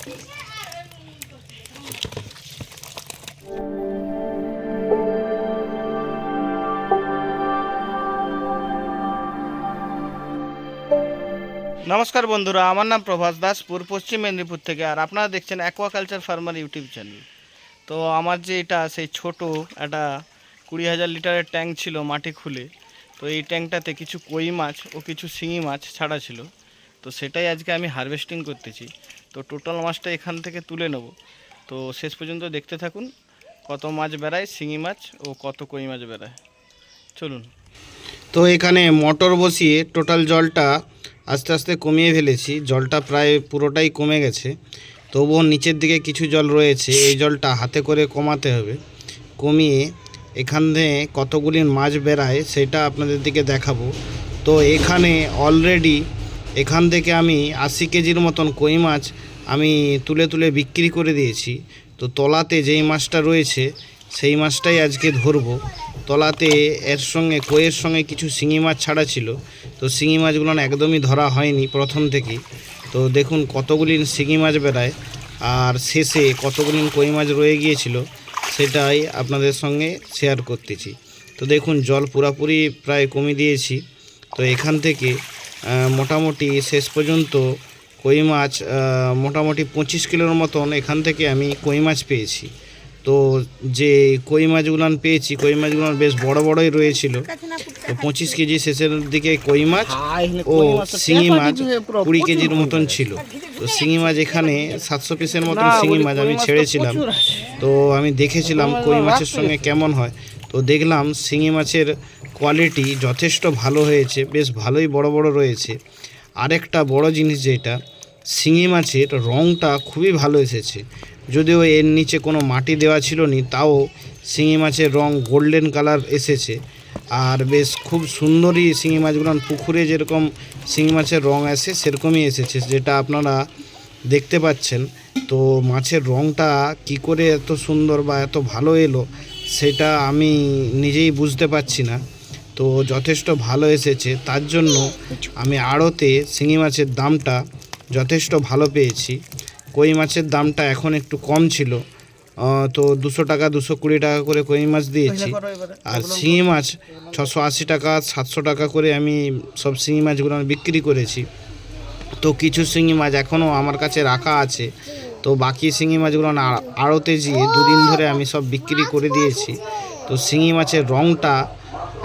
নমস্কার বন্ধুরা, আমার নাম প্রভাস দাস, পূর্ব পশ্চিম মেদিনীপুর থেকে, আর আপনারা দেখছেন অ্যাকোয়াকালচার ফার্মার ইউটিউব চ্যানেল তো আমার যে এটা, সেই ছোট একটা কুড়ি হাজার লিটারের ট্যাঙ্ক ছিল মাটি খুলে, তো এই ট্যাঙ্কটাতে কিছু কই মাছ ও কিছু শিঙি মাছ ছাড়া ছিল। তো সেটাই আজকে আমি হারভেস্টিং করতেছি। তো টোটাল মাছটা এখান থেকে তুলে নেব। তো শেষ পর্যন্ত দেখতে থাকুন কত মাছ বেড়ায়, শিঙি মাছ ও কত কই মাছ বেড়ায়। চলুন। তো এখানে মোটর বসিয়ে টোটাল জলটা আস্তে আস্তে কমিয়ে ফেলেছি। জলটা প্রায় পুরোটাই কমে গেছে। তবুও নিচের দিকে কিছু জল রয়েছে। এই জলটা হাতে করে কমাতে হবে। কমিয়ে এখানে কতগুলি মাছ বেরায় সেটা আপনাদের দিকে দেখাবো। তো এখানে অলরেডি এখান থেকে আমি আশি কেজির মতন কই মাছ আমি তুলে তুলে বিক্রি করে দিয়েছি। তো তলাতে যেই মাছটা রয়েছে, সেই মাছটাই আজকে ধরবো। তলাতে এর সঙ্গে, কইয়ের সঙ্গে কিছু শিঙি মাছ ছাড়া ছিল। তো শিঙি মাছগুলো একদমই ধরা হয়নি প্রথম থেকেই। তো দেখুন কতগুলি শিঙি মাছ বেড়ায়, আর শেষে কতগুলি কই মাছ রয়ে গিয়েছিল, সেটাই আপনাদের সঙ্গে শেয়ার করতেছি। তো দেখুন জল পুরাপুরি প্রায় কমিয়ে দিয়েছি। তো এখান থেকে মোটামুটি শেষ পর্যন্ত কই মাছ মোটামুটি পঁচিশ কিলোর মতন এখান থেকে আমি কই মাছ পেয়েছি। তো যে কই মাছগুলো পেয়েছি কই মাছগুলো বেশ বড় বড়ই রয়েছিল। তো পঁচিশ কেজি শেষের দিকে কই মাছ ও শিঙি মাছ কুড়ি কেজির মতন ছিল। তো শিঙি মাছ এখানে সাতশো পিসের মতন শিঙি মাছ আমি ছেড়েছিলাম। তো আমি দেখেছিলাম কই মাছের সঙ্গে কেমন হয়। তো দেখলাম শিঙি মাছের কোয়ালিটি যথেষ্ট ভালো হয়েছে বেশ ভালোই বড় বড় রয়েছে। আরেকটা বড় জিনিস যেটা শিঙি মাছের রঙটা খুবই ভালো এসেছে। যদিও এর নিচে কোনো মাটি দেওয়া ছিল নি তাও শিঙি মাছের রং গোল্ডেন কালার এসেছে। আর বেশ খুব সুন্দরই শিঙি মাছগুলো, পুকুরে যেরকম শিঙি মাছের রং আসে, সেরকমই এসেছে, যেটা আপনারা দেখতে পাচ্ছেন। তো মাছের রংটা কি করে এত সুন্দর বা এত ভালো এলো, সেটা আমি নিজেই বুঝতে পারছি না। তো যথেষ্ট ভালো এসেছে, তার জন্য আমি আড়তে শিঙি মাছের দামটা যথেষ্ট ভালো পেয়েছি। কই মাছের দামটা এখন একটু কম ছিল। তো দুশো টাকা দুশো কুড়ি টাকা করে কই মাছ দিয়েছি। আর শিঙি মাছ ছশো আশি টাকা সাতশো টাকা করে আমি সব শিঙি মাছগুলো আমি বিক্রি করেছি। তো কিছু শিঙি মাছ এখনও আমার কাছে রাখা আছে। তো বাকি শিঙি মাছগুলো আড়তে গিয়ে দুদিন ধরে আমি সব বিক্রি করে দিয়েছি। তো শিঙি মাছের রঙটা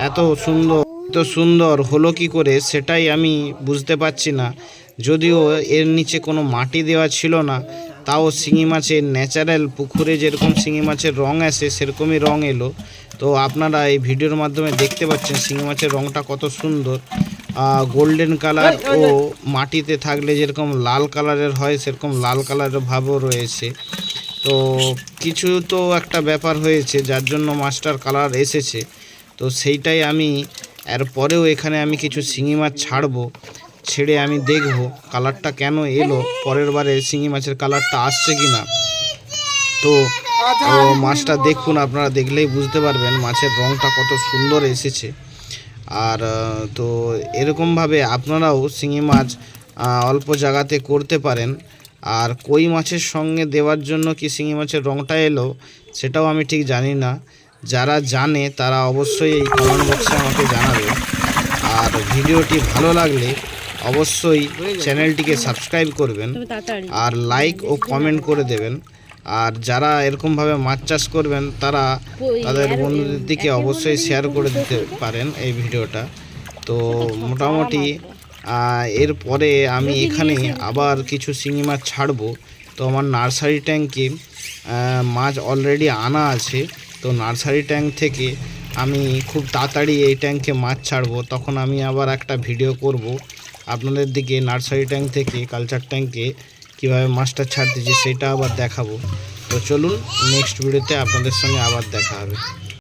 এত সুন্দর এত সুন্দর হলো কি করে সেটাই আমি বুঝতে পারছি না। যদিও এর নিচে কোনো মাটি দেওয়া ছিল না তাও শিঙি মাছের ন্যাচারাল পুকুরে যেরকম শিঙি মাছের রং আসে সেরকমই রং এলো। তো আপনারা এই ভিডিওর মাধ্যমে দেখতে পাচ্ছেন শিঙি মাছের রংটা কত সুন্দর। গোল্ডেন কালার ও মাটিতে থাকলে যেরকম লাল কালারের হয় সেরকম লাল কালারের ভাবও রয়েছে। তো কিছু তো একটা ব্যাপার হয়েছে যার জন্য মাছটার কালার এসেছে। তো সেইটাই আমি এরপরেও এখানে আমি কিছু শিঙি মাছ ছাড়বো। ছেড়ে আমি দেখব কালারটা কেন এলো, পরের বারে শিঙি মাছের কালারটা আসছে কি না তো মাছটা দেখুন, আপনারা দেখলেই বুঝতে পারবেন মাছের রংটা কত সুন্দর এসেছে। আর তো এরকমভাবে আপনারাও শিঙি মাছ অল্প জায়গাতে করতে পারেন। আর কই মাছের সঙ্গে দেওয়ার জন্য কি শিঙি মাছের রংটা এলো, সেটাও আমি ঠিক জানি না। যারা জানে, তারা অবশ্যই এই কমেন্ট বক্সে আমাকে জানাবে। আর ভিডিওটি ভালো লাগলে অবশ্যই চ্যানেলটিকে সাবস্ক্রাইব করবেন আর লাইক ও কমেন্ট করে দেবেন। আর যারা এরকমভাবে মাছ চাষ করবেন তারা তাদের বন্ধুদের দিকে অবশ্যই শেয়ার করে দিতে পারেন এই ভিডিওটা। তো মোটামুটি এরপরে আমি এখানে আবার কিছু শিঙি মাছ ছাড়বো। তো আমার নার্সারি ট্যাঙ্কে মাছ অলরেডি আনা আছে। তো নার্সারি ট্যাঙ্ক থেকে আমি খুব তাড়াতাড়ি এই ট্যাঙ্কে মাছ ছাড়বো। তখন আমি আবার একটা ভিডিও করব। আপনাদের দিকে নার্সারি ট্যাঙ্ক থেকে, কালচার ট্যাঙ্কে কীভাবে মাছটা ছাড়তেছি সেটা আবার দেখাবো। তো চলুন নেক্সট ভিডিওতে আপনাদের সঙ্গে আবার দেখা হবে।